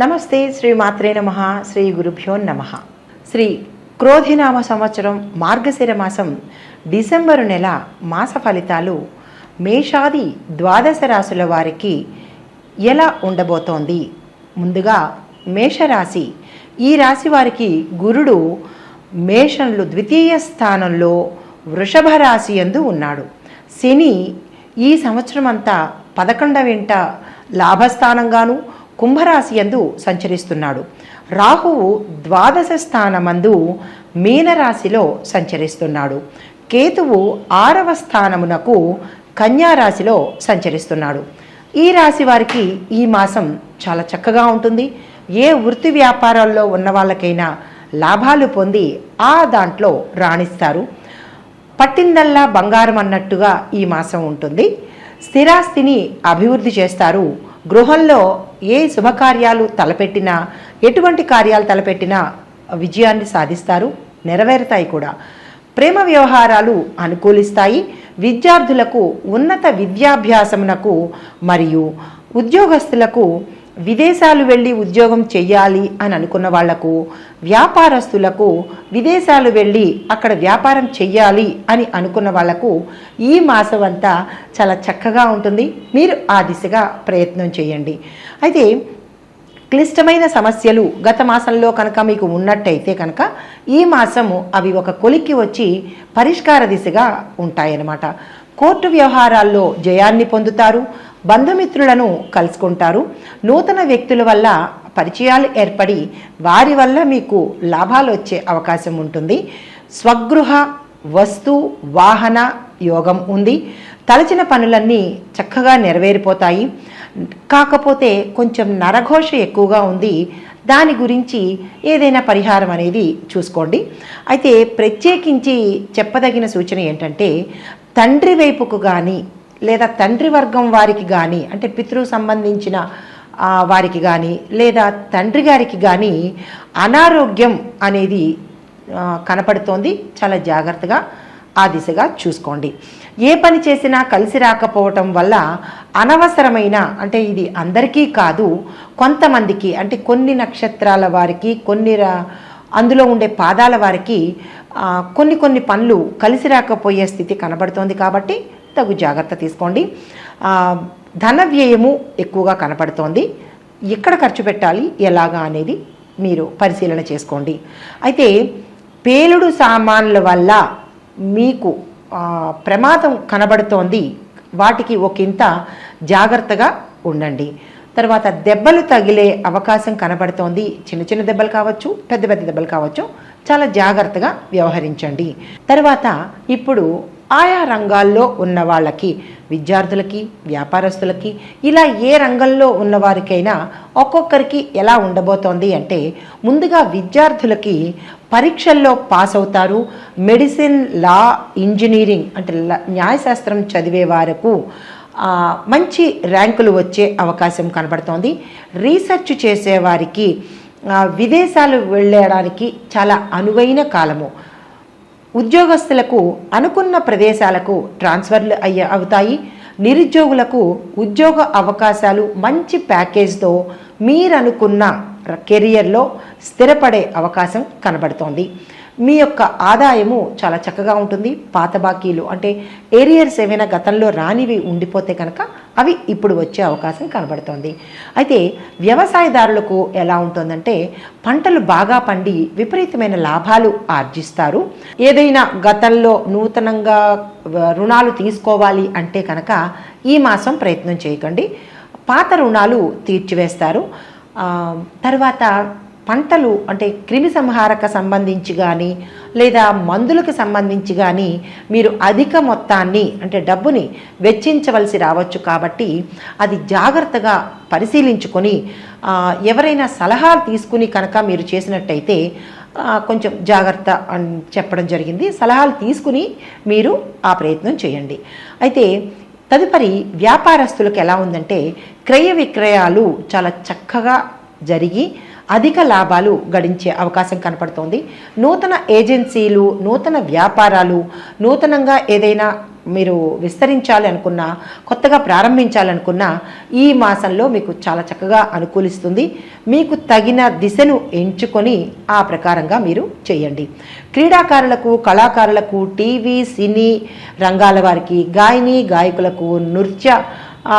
నమస్తే శ్రీ మాత్రే నమ శ్రీ గురుభ్యో నమ. శ్రీ క్రోధినామ సంవత్సరం మార్గశిర మాసం డిసెంబరు నెల మాస ఫలితాలు మేషాది ద్వాదశ రాశుల వారికి ఎలా ఉండబోతోంది? ముందుగా మేషరాశి. ఈ రాశి వారికి గురుడు మేషంలో ద్వితీయ స్థానంలో వృషభ రాశి యందు ఉన్నాడు. శని ఈ సంవత్సరం అంతా పదకొండ వెంట లాభస్థానంగాను కుంభరాశి యందు సంచరిస్తున్నాడు. రాహువు ద్వాదశ స్థానమందు మీనరాశిలో సంచరిస్తున్నాడు. కేతువు ఆరవ స్థానమునకు కన్యా రాశిలో సంచరిస్తున్నాడు. ఈ రాశి వారికి ఈ మాసం చాలా చక్కగా ఉంటుంది. ఏ వృత్తి వ్యాపారాల్లో ఉన్న వాళ్ళకైనా లాభాలు పొంది ఆ దాంట్లో రాణిస్తారు. పట్టిందల్లా బంగారం అన్నట్టుగా ఈ మాసం ఉంటుంది. స్థిరాస్తిని అభివృద్ధి చేస్తారు. గృహంలో ఏ శుభకార్యాలు తలపెట్టినా ఎటువంటి కార్యాలు తలపెట్టినా విజయాన్ని సాధిస్తారు నెరవేరుతాయి కూడా. ప్రేమ వ్యవహారాలు అనుకూలిస్తాయి విద్యార్థులకు ఉన్నత విద్యాభ్యాసమునకు మరియు ఉద్యోగస్తులకు విదేశాలు వెళ్ళి ఉద్యోగం చెయ్యాలి అని అనుకున్న వాళ్ళకు వ్యాపారస్తులకు విదేశాలు వెళ్ళి అక్కడ వ్యాపారం చెయ్యాలి అని అనుకున్న వాళ్ళకు ఈ మాసం అంతా చాలా చక్కగా ఉంటుంది. మీరు ఆ దిశగా ప్రయత్నం చేయండి. అయితే క్లిష్టమైన సమస్యలు గత మాసంలో కనుక మీకు ఉన్నట్టయితే కనుక ఈ మాసము అవి ఒక కొలిక్కి వచ్చి పరిష్కార దిశగా ఉంటాయన్నమాట. కోర్టు వ్యవహారాల్లో జయాన్ని పొందుతారు. బంధుమిత్రులను కలుసుకుంటారు. నూతన వ్యక్తుల వల్ల పరిచయాలు ఏర్పడి వారి వల్ల మీకు లాభాలు వచ్చే అవకాశం ఉంటుంది. స్వగృహ వస్తు వాహన యోగం ఉంది. తలచిన పనులన్నీ చక్కగా నెరవేరిపోతాయి. కాకపోతే కొంచెం నరఘోష ఎక్కువగా ఉంది. దాని గురించి ఏదైనా పరిహారం అనేది చూసుకోండి. అయితే ప్రత్యేకించి చెప్పదగిన సూచన ఏంటంటే తండ్రి వైపుకు కానీ లేదా తండ్రి వర్గం వారికి కానీ అంటే పితృ సంబంధించిన వారికి కానీ లేదా తండ్రి గారికి కానీ అనారోగ్యం అనేది కనపడుతోంది. చాలా జాగ్రత్తగా ఆ దిశగా చూసుకోండి. ఏ పని చేసినా కలిసి రాకపోవటం వల్ల అనవసరమైన అంటే ఇది అందరికీ కాదు కొంతమందికి అంటే కొన్ని నక్షత్రాల వారికి కొన్ని రా- అందులో ఉండే పాదాల వారికి కొన్ని కొన్ని పనులు కలిసి రాకపోయే స్థితి కనబడుతోంది కాబట్టి తగు జాగ్రత్త తీసుకోండి. ధన వ్యయము ఎక్కువగా కనపడుతోంది. ఎక్కడ ఖర్చు పెట్టాలి? ఎలాగా అనేది మీరు పరిశీలన చేసుకోండి. అయితే పేలుడు సామాన్ల వల్ల మీకు ప్రమాదం కనబడుతోంది. వాటికి ఒకంత జాగ్రత్తగా ఉండండి. తర్వాత దెబ్బలు తగిలే అవకాశం కనబడుతోంది. చిన్న చిన్న దెబ్బలు కావచ్చు పెద్ద పెద్ద దెబ్బలు కావచ్చు. చాలా జాగ్రత్తగా వ్యవహరించండి. తర్వాత ఇప్పుడు ఆయా రంగాల్లో ఉన్న వాళ్ళకి విద్యార్థులకి వ్యాపారస్తులకి ఇలా ఏ రంగంలో ఉన్నవారికైనా ఒక్కొక్కరికి ఎలా ఉండబోతోంది అంటే ముందుగా విద్యార్థులకి పరీక్షల్లో పాస్ అవుతారు. మెడిసిన్ లా ఇంజనీరింగ్ అంటే ల- న్యాయశాస్త్రం చదివే వారకు మంచి ర్యాంకులు వచ్చే అవకాశం కనబడుతోంది. రీసెర్చ్ చేసేవారికి విదేశాలు వెళ్ళడానికి చాలా అనువైన కాలము. ఉద్యోగస్తులకు అనుకున్న ప్రదేశాలకు ట్రాన్స్ఫర్లు అయ్యే అవుతాయి. నిరుద్యోగులకు ఉద్యోగ అవకాశాలు మంచి ప్యాకేజ్తో మీరనుకున్న కెరియర్లో స్థిరపడే అవకాశం కనబడుతోంది. మీ యొక్క ఆదాయము చాలా చక్కగా ఉంటుంది. పాత బాకీలు అంటే ఏరియర్స్ ఏమైనా గతంలో రానివి ఉండిపోతే కనుక అవి ఇప్పుడు వచ్చే అవకాశం కనబడుతోంది. అయితే వ్యవసాయదారులకు ఎలా ఉంటుందంటే పంటలు బాగా పండి విపరీతమైన లాభాలు ఆర్జిస్తారు. ఏదైనా గతంలో నూతనంగా రుణాలు తీసుకోవాలి అంటే కనుక ఈ మాసం ప్రయత్నం చేయకండి. పాత రుణాలు తీర్చివేస్తారు. తర్వాత పంటలు అంటే క్రిమి సంహారక సంబంధించి కానీ లేదా మందులకు సంబంధించి కానీ మీరు అధిక మొత్తాన్ని అంటే డబ్బుని వెచ్చించవలసి రావచ్చు కాబట్టి అది జాగ్రత్తగా పరిశీలించుకొని ఎవరైనా సలహాలు తీసుకుని కనుక మీరు చేసినట్టయితే కొంచెం జాగ్రత్త అని చెప్పడం జరిగింది. సలహాలు తీసుకుని మీరు ఆ ప్రయత్నం చేయండి. అయితే తదుపరి వ్యాపారస్తులకు ఎలా ఉందంటే క్రయ విక్రయాలు చాలా చక్కగా జరిగి అధిక లాభాలు గడించే అవకాశం కనపడుతోంది. నూతన ఏజెన్సీలు నూతన వ్యాపారాలు నూతనంగా ఏదైనా మీరు విస్తరించాలి అనుకున్నా కొత్తగా ప్రారంభించాలనుకున్నా ఈ మాసంలో మీకు చాలా చక్కగా అనుకూలిస్తుంది. మీకు తగిన దిశను ఎంచుకొని ఆ ప్రకారంగా మీరు చేయండి. క్రీడాకారులకు కళాకారులకు టీవీ సినీ రంగాల వారికి గాయని గాయకులకు నృత్య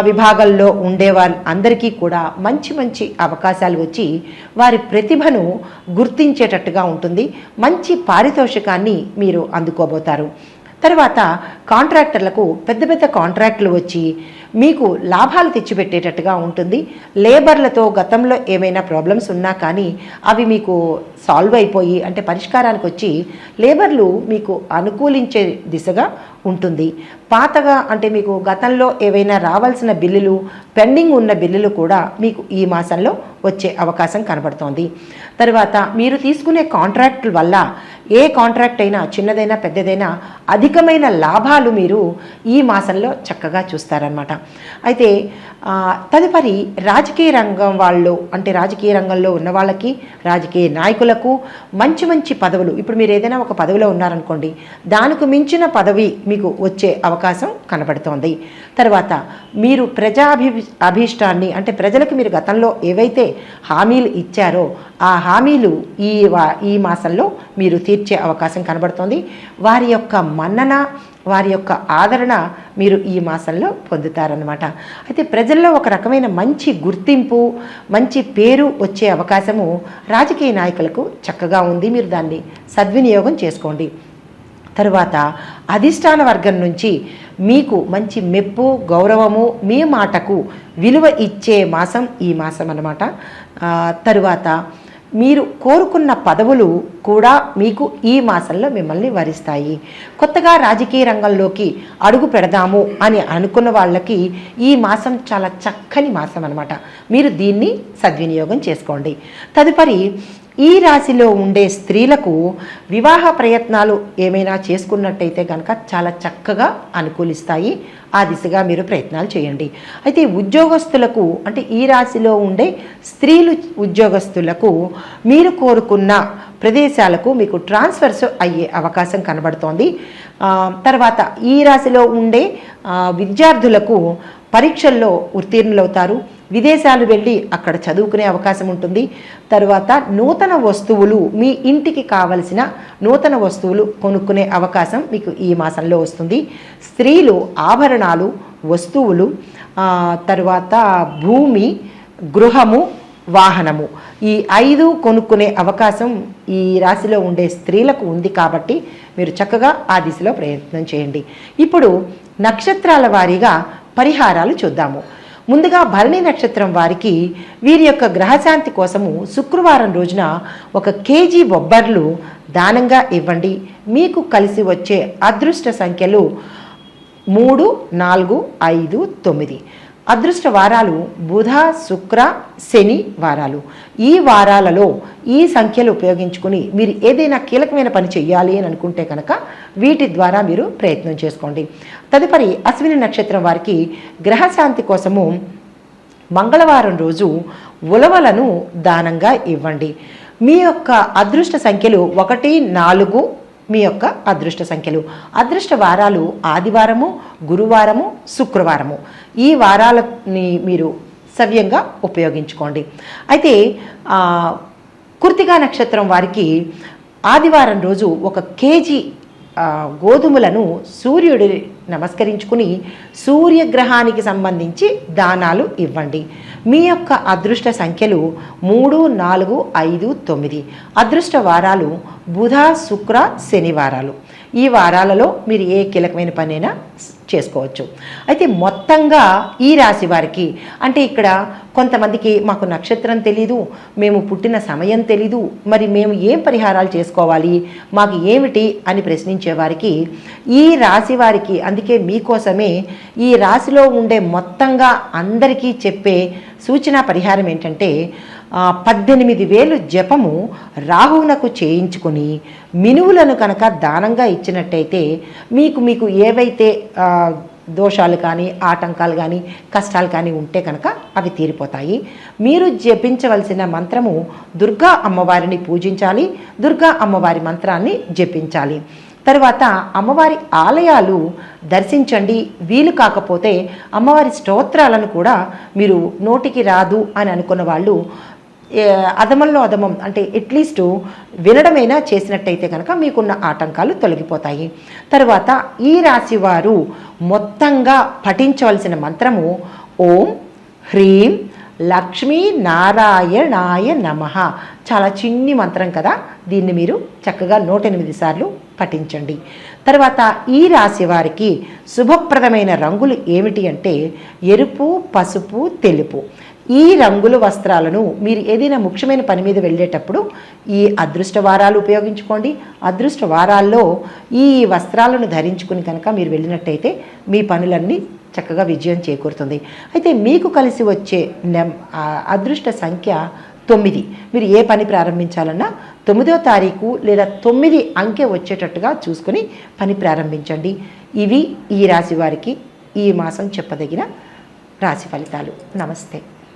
విభాగంలో ఉండే అందరికీ కూడా మంచి మంచి అవకాశాలు వచ్చి వారి ప్రతిభను గుర్తించేటట్టుగా ఉంటుంది. మంచి పారితోషికాన్ని మీరు అందుకోబోతారు. తర్వాత కాంట్రాక్టర్లకు పెద్ద పెద్ద కాంట్రాక్టులు వచ్చి మీకు లాభాలు తెచ్చిపెట్టేటట్టుగా ఉంటుంది. లేబర్లతో గతంలో ఏమైనా ప్రాబ్లమ్స్ ఉన్నా కానీ అవి మీకు సాల్వ్ అయిపోయి అంటే పరిష్కారానికి వచ్చి లేబర్లు మీకు అనుకూలించే దిశగా ఉంటుంది. పాతగా అంటే మీకు గతంలో ఏవైనా రావాల్సిన బిల్లులు పెండింగ్ ఉన్న బిల్లులు కూడా మీకు ఈ మాసంలో వచ్చే అవకాశం కనబడుతోంది. తర్వాత మీరు తీసుకునే కాంట్రాక్టుల వల్ల ఏ కాంట్రాక్ట్ అయినా చిన్నదైనా పెద్దదైనా అధికమైన లాభాలు మీరు ఈ మాసంలో చక్కగా చూస్తారనమాట అయితే తదుపరి రాజకీయ రంగం వాళ్ళు అంటే రాజకీయ రంగంలో ఉన్న వాళ్ళకి రాజకీయ నాయకులకు మంచి మంచి పదవులు. ఇప్పుడు మీరు ఏదైనా ఒక పదవిలో ఉన్నారనుకోండి దానికి మించిన పదవి మీకు వచ్చే అవకాశం కనబడుతోంది. తర్వాత మీరు ప్రజాభి అభీష్టాన్ని అంటే ప్రజలకు మీరు గతంలో ఏవైతే హామీలు ఇచ్చారో ఆ హామీలు ఈ వా- ఈ మాసంలో మీరు తీర్చే ఇచ్చే అవకాశం కనబడుతోంది. వారి యొక్క మన్నన వారి యొక్క ఆదరణ మీరు ఈ మాసంలో పొందుతారనమాట అయితే ప్రజల్లో ఒక రకమైన మంచి గుర్తింపు మంచి పేరు వచ్చే అవకాశము రాజకీయ నాయకులకు చక్కగా ఉంది. మీరు దాన్ని సద్వినియోగం చేసుకోండి. తరువాత అధిష్టాన వర్గం నుంచి మీకు మంచి మెప్పు గౌరవము మీ మాటకు విలువ ఇచ్చే మాసం ఈ మాసం అన్నమాట తరువాత మీరు కోరుకున్న పదవులు కూడా మీకు ఈ మాసంలో మిమ్మల్ని వరిస్తాయి. కొత్తగా రాజకీయ రంగంలోకి అడుగు పెడదాము అని అనుకున్న వాళ్ళకి ఈ మాసం చాలా చక్కని మాసం అనమాట మీరు దీన్ని సద్వినియోగం చేసుకోండి. తదుపరి ఈ రాశిలో ఉండే స్త్రీలకు వివాహ ప్రయత్నాలు ఏమైనా చేసుకున్నట్టయితే కనుక చాలా చక్కగా అనుకూలిస్తాయి. ఆ దిశగా మీరు ప్రయత్నాలు చేయండి. అయితే ఉద్యోగస్తులకు అంటే ఈ రాశిలో ఉండే స్త్రీలు ఉద్యోగస్తులకు మీరు కోరుకున్న ప్రదేశాలకు మీకు ట్రాన్స్ఫర్స్ అయ్యే అవకాశం కనబడుతోంది. తర్వాత ఈ రాశిలో ఉండే విద్యార్థులకు పరీక్షల్లో ఉత్తీర్ణులవుతారు. విదేశాలు వెళ్ళి అక్కడ చదువుకునే అవకాశం ఉంటుంది. తర్వాత నూతన వస్తువులు మీ ఇంటికి కావలసిన నూతన వస్తువులు కొనుక్కునే అవకాశం మీకు ఈ మాసంలో వస్తుంది. స్త్రీలు ఆభరణాలు వస్తువులు తర్వాత భూమి గృహము వాహనము. ఈ ఐదు కొనుక్కునే అవకాశం ఈ రాశిలో ఉండే స్త్రీలకు ఉంది కాబట్టి మీరు చక్కగా ఆ దిశలో ప్రయత్నం చేయండి. ఇప్పుడు నక్షత్రాల వారీగా పరిహారాలు చూద్దాము. ముందుగా భరణి నక్షత్రం వారికి వీరి యొక్క గ్రహశాంతి కోసము శుక్రవారం రోజున ఒక కేజీ బొబ్బర్లు దానంగా ఇవ్వండి. మీకు కలిసి వచ్చే అదృష్ట సంఖ్యలు మూడు నాలుగు ఐదు తొమ్మిది. అదృష్ట వారాలు బుధ శుక్ర శని వారాలు. ఈ వారాలలో ఈ సంఖ్యలు ఉపయోగించుకుని మీరు ఏదైనా కీలకమైన పని చేయాలి అని అనుకుంటే కనుక వీటి ద్వారా మీరు ప్రయత్నం చేసుకోండి. తదుపరి అశ్విని నక్షత్రం వారికి గ్రహశాంతి కోసము మంగళవారం రోజు ఉలవలను దానంగా ఇవ్వండి. మీ యొక్క అదృష్ట సంఖ్యలు ఒకటి నాలుగు మీ యొక్క అదృష్ట సంఖ్యలు. అదృష్ట వారాలు ఆదివారము గురువారము శుక్రవారము. ఈ వారాలని మీరు సవ్యంగా ఉపయోగించుకోండి. అయితే కుర్తిగా కృతికా నక్షత్రం వారికి ఆదివారం రోజు ఒక కేజీ గోధుమలను సూర్యుడి నమస్కరించుకుని సూర్యగ్రహానికి సంబంధించి దానాలు ఇవ్వండి. మీ యొక్క అదృష్ట సంఖ్యలు మూడు నాలుగు ఐదు తొమ్మిది. అదృష్ట వారాలు బుధ శుక్ర శనివారాలు ఈ వారాలలో మీరు ఏ కీలకమైన పనైనా చేసుకోవచ్చు. అయితే మొత్తంగా ఈ రాశి వారికి అంటే ఇక్కడ కొంతమందికి మాకు నక్షత్రం తెలీదు మేము పుట్టిన సమయం తెలీదు మరి మేము ఏం పరిహారాలు చేసుకోవాలి మాకు ఏమిటి అని ప్రశ్నించే వారికి ఈ రాశి వారికి అందుకే మీకోసమే ఈ రాశిలో ఉండే మొత్తంగా అందరికీ చెప్పే సూచన పరిహారం ఏంటంటే పద్దెనిమిది వేలు జపము రాహువునకు చేయించుకొని మినువులను కనుక దానంగా ఇచ్చినట్టయితే మీకు మీకు ఏవైతే దోషాలు కానీ ఆటంకాలు కానీ కష్టాలు కానీ ఉంటే కనుక అవి తీరిపోతాయి. మీరు జపించవలసిన మంత్రము దుర్గా అమ్మవారిని పూజించాలి దుర్గా అమ్మవారి మంత్రాన్ని జపించాలి. తర్వాత అమ్మవారి ఆలయాలు దర్శించండి వీలు కాకపోతే అమ్మవారి స్తోత్రాలను కూడా మీరు నోటికి రాదు అని అనుకున్న వాళ్ళు అధమంలో అధమం అంటే అట్లీస్ట్ వినడమైనా చేసినట్టయితే కనుక మీకున్న ఆటంకాలు తొలగిపోతాయి. తర్వాత ఈ రాశి వారు మొత్తంగా పఠించవలసిన మంత్రము ఓం హ్రీం లక్ష్మీ నారాయణాయ నమ. చాలా చిన్ని మంత్రం కదా. దీన్ని మీరు చక్కగా నూట ఎనిమిది సార్లు పఠించండి. తర్వాత ఈ రాశి వారికి శుభప్రదమైన రంగులు ఏమిటి అంటే ఎరుపు పసుపు తెలుపు. ఈ రంగుల వస్త్రాలను మీరు ఏదైనా ముఖ్యమైన పని మీద వెళ్ళేటప్పుడు ఈ అదృష్ట వారాలు ఉపయోగించుకోండి. అదృష్ట వారాల్లో ఈ వస్త్రాలను ధరించుకుని కనుక మీరు వెళ్ళినట్టయితే మీ పనులన్నీ చక్కగా విజయం చేకూరుతుంది. అయితే మీకు కలిసి వచ్చే అదృష్ట సంఖ్య తొమ్మిది. మీరు ఏ పని ప్రారంభించాలన్నా తొమ్మిదో తారీఖు లేదా తొమ్మిది అంకె వచ్చేటట్టుగా చూసుకుని పని ప్రారంభించండి. ఇవి ఈ రాశి వారికి ఈ మాసం చెప్పదగిన రాశి ఫలితాలు. నమస్తే.